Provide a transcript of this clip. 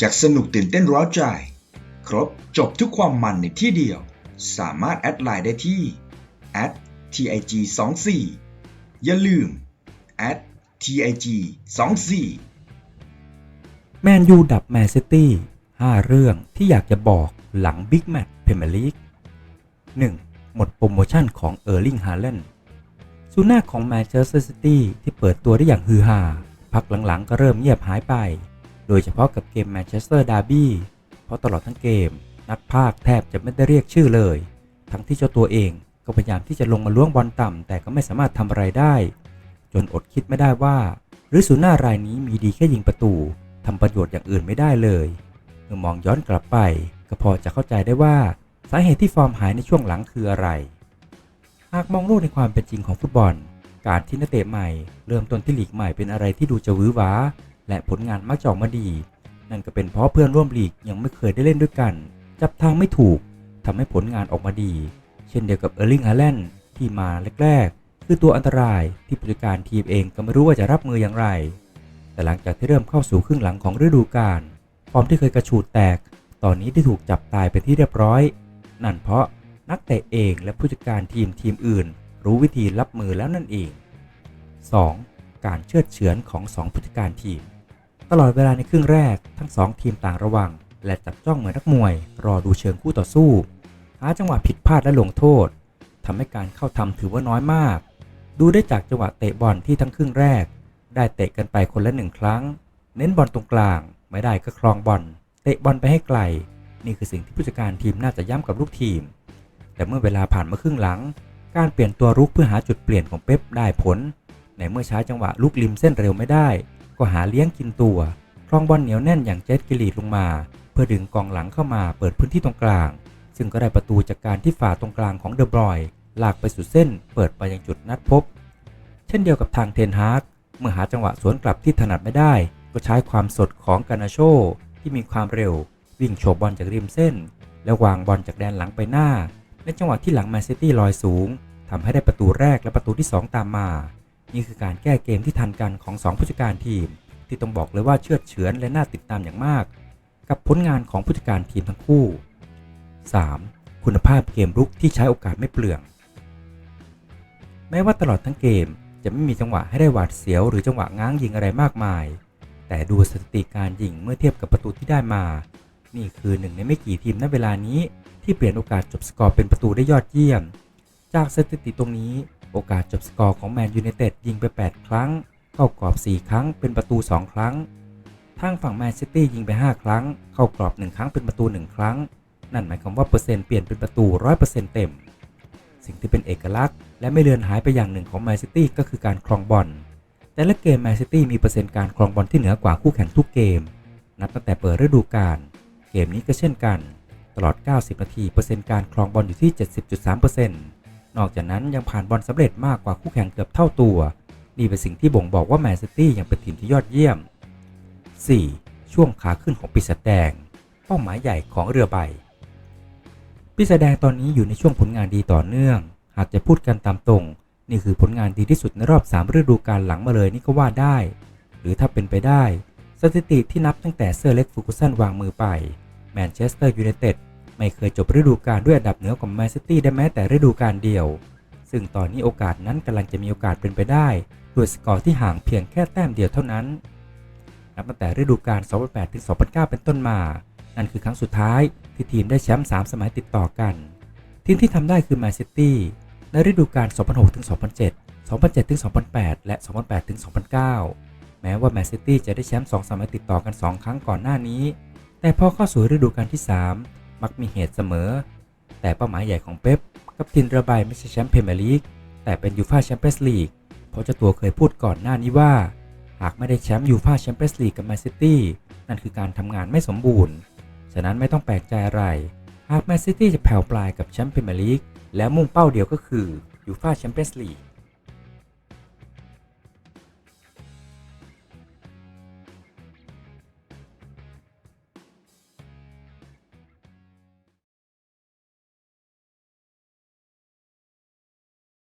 จากสนุกตื่นเต้นร้าวใจ ครบจบทุกความมันในที่เดียว สามารถแอดไลน์ได้ที่ @tig 2 4อย่าลืม @tig 2 4แมนยูดับแมนซิตี้5เรื่องที่อยากจะบอกหลังบิ๊กแมตช์พรีเมียร์ลีก 1. หมดโปรโมชั่นของเออร์ลิงฮาเลนซูน่าของแมนเชสเตอร์ซิตี้ที่เปิดตัวได้อย่างฮือฮาพักหลังๆก็เริ่มเงียบหายไป โดยเฉพาะกับเกมแมนเชสเตอร์ดาร์บี้ เพราะตลอดทั้งเกม นักพากแทบจะไม่ได้เรียกชื่อเลย ทั้งที่เจ้าตัวเองก็พยายามที่จะลงมาล้วงบอลต่ำ แต่ก็ไม่สามารถทำอะไรได้ จนอดคิดไม่ได้ว่าหรือซูน่ารายนี้มีดีแค่ยิงประตูทำประโยชน์อย่างอื่นไม่ได้เลยเมื่อมองย้อนกลับไปก็พอจะเข้าใจได้ว่าสาเหตุที่ฟอร์มหายในช่วงหลังคืออะไร หากมองโลกในความเป็นจริงของฟุตบอล การที่นักเตะใหม่ เริ่มต้นที่หลีกใหม่เป็นอะไรที่ดูจะวือหวา และผลงานมักจะออกมาดี นั่นก็เป็นเพราะเพื่อนร่วมลีกยังไม่เคยได้เล่นด้วยกัน จับทางไม่ถูกทำให้ผลงานออกมาดี เช่นเดียวกับเออร์ลิงฮาแลนด์ที่มาแรกๆ คือตัวอันตรายที่ผู้จัดการทีมเองก็ไม่รู้ว่าจะรับมืออย่างไร แต่หลังจากที่เริ่มเข้าสู่ครึ่งหลังของฤดูกาลฟอร์มที่เคยกระฉูดแตก ตอนนี้ได้ถูกจับตายเป็นที่เรียบร้อย นั่นเพราะนักเตะเองและผู้จัดการทีมทีมอื่น รู้วิธีรับมือแล้วนั่นเอง 2. การเชื่อเฉือนของ 2 ผู้จัดการทีม ตลอดเวลาในครึ่งแรกทั้ง 2 ทีมต่างระวัง และจับจ้องเหมือนนักมวย รอดูเชิงคู่ต่อสู้ หาจังหวะผิดพลาดและลงโทษทำให้การเข้าทำถือว่าน้อยมาก ดูได้จากจังหวะเตะบอลที่ทั้งครึ่งแรก ได้เตะกันไปคนละหนึ่งครั้ง เน้นบอลตรงกลาง ไม่ได้ก็ครองบอลเตะบอลไปให้ไกล นี่คือสิ่งที่ผู้จัดการทีมน่าจะย้ำกับลูกทีม แต่เมื่อเวลาผ่านมาครึ่งหลัง การเปลี่ยนตัวรุกเพื่อหาจุดเปลี่ยนของเป๊ปได้ผลในเมื่อใช้จังหวะลุกริมเส้นเร็วไม่ได้ ก็หาเลี้ยงกินตัวครองบอลเหนียวแน่นอย่างเจสกิลีดลงมา เพื่อดึงกองหลังเข้ามาเปิดพื้นที่ตรงกลาง ซึ่งก็ได้ประตูจากการที่ฝ่าตรงกลางของเดอบรอยลากไปสุดเส้น เปิดไปยังจุดนัดพบ เช่นเดียวกับทางเทนฮากเมื่อหาจังหวะสวนกลับที่ถนัดไม่ได้ ก็ใช้ความสดของกานาโชที่มีความเร็ว วิ่งโฉบบอลจากริมเส้น แล้ววางบอลจากแดนหลังไปหน้าในจังหวะที่หลังแมนซิตี้ลอยสูงทำให้ได้ประตูแรกและประตูที่ 2 ตามมา นี่คือการแก้เกมที่ทันกันของ 2 ผู้จัดการทีม ที่ต้องบอกเลยว่าเชื่อเฉือนและน่าติดตามอย่างมาก กับผลงานของผู้จัดการทีมทั้งคู่ 3. คุณภาพเกมรุกที่ใช้โอกาสไม่เปลือง แม้ว่าตลอดทั้งเกมจะไม่มีจังหวะให้ได้หวาดเสียวหรือจังหวะง้างยิงอะไรมากมาย แต่ดูสถิติการยิงเมื่อเทียบกับประตูที่ได้มา นี่คือหนึ่งในไม่กี่ทีมณเวลานี้ที่เปลี่ยนโอกาสจบสกอร์เป็นประตูได้ยอดเยี่ยม จากสถิติตรงนี้ โอกาสจบสกอร์ของแมนยูไนเต็ดยิงไป 8 ครั้ง เข้ากรอบ 4 ครั้งเป็นประตู 2 ครั้ง ทางฝั่งแมนซิตี้ยิงไป 5 ครั้ง เข้ากรอบ 1 ครั้งเป็นประตู 1 ครั้ง นั่นหมายความว่าเปอร์เซ็นต์เปลี่ยนเป็นประตู 100%เต็ม สิ่งที่เป็นเอกลักษณ์และไม่เลือนหายไปอย่างหนึ่งของแมนซิตี้ก็คือการครองบอล แต่ละเกมแมนซิตี้มีเปอร์เซ็นต์การครองบอลที่เหนือกว่าคู่แข่งทุกเกม นับตั้งแต่เปิดฤดูกาล เกมนี้ก็เช่นกัน ตลอด 90 นาที เปอร์เซ็นต์การครองบอลอยู่ที่ 70.3% นอกจากนั้นยังผ่านบอลสำเร็จมากกว่าคู่แข่งเกือบเท่าตัว นี่เป็นสิ่งที่บ่งบอกว่าแมนซิตี้ยังเป็นทีมที่ยอดเยี่ยม 4. ช่วงขาขึ้นของปีศาจแดง เป้าหมายใหญ่ของเรือใบปีศาจแดงตอนนี้อยู่ในช่วงผลงานดีต่อเนื่อง หากจะพูดกันตามตรง นี่คือผลงานดีที่สุดในรอบ 3 ฤดูกาลหลังมาเลยนี่ก็ว่าได้ หรือถ้าเป็นไปได้ สถิติที่นับตั้งแต่เซอร์เล็กฟูกุสันวางมือไปแมนเชสเตอร์ยูไนเต็ด ไม่เคยจบฤดูกาลด้วยอันดับเหนือกว่าแมนซิตี้ได้แม้แต่ฤดูกาลเดียว ซึ่งตอนนี้โอกาสนั้นกำลังจะมีโอกาสเป็นไปได้ด้วยสกอร์ที่ห่างเพียงแค่แต้มเดียวเท่านั้น นับตั้งแต่ฤดูกาล 2008 ถึง 2009 เป็นต้นมา นั่นคือครั้งสุดท้ายที่ทีมได้แชมป์ 3 สมัยติดต่อกัน ทีมที่ทำได้คือแมนซิตี้ในฤดูกาล 2006 ถึง 2007 2007 ถึง 2008 และ 2008 ถึง 2009 แม้ว่าแมนซิตี้จะได้แชมป์ 2 สมัยติดต่อกัน 2 ครั้งก่อนหน้านี้ แต่พอเข้าสู่ฤดูกาลที่ 3 มักมีเหตุเสมอ แต่เป้าหมายใหญ่ของเป๊ปกับทีมระบายไม่ใช่แชมป์พรีเมียร์ลีกแต่เป็นยูฟ่าแชมเปี้ยนส์ลีกเพราะเจ้าตัวเคยพูดก่อนหน้านี้ว่า หากไม่ได้แชมป์ยูฟ่าแชมเปี้ยนส์ลีกกับแมนซิตี้นั่นคือการทำงานไม่สมบูรณ์ ฉะนั้นไม่ต้องแปลกใจอะไร หากแมนซิตี้จะแผ่วปลายกับแชมป์พรีเมียร์ลีก แล้วมุ่งเป้าเดียวก็คือยูฟ่าแชมเปี้ยนส์ลีก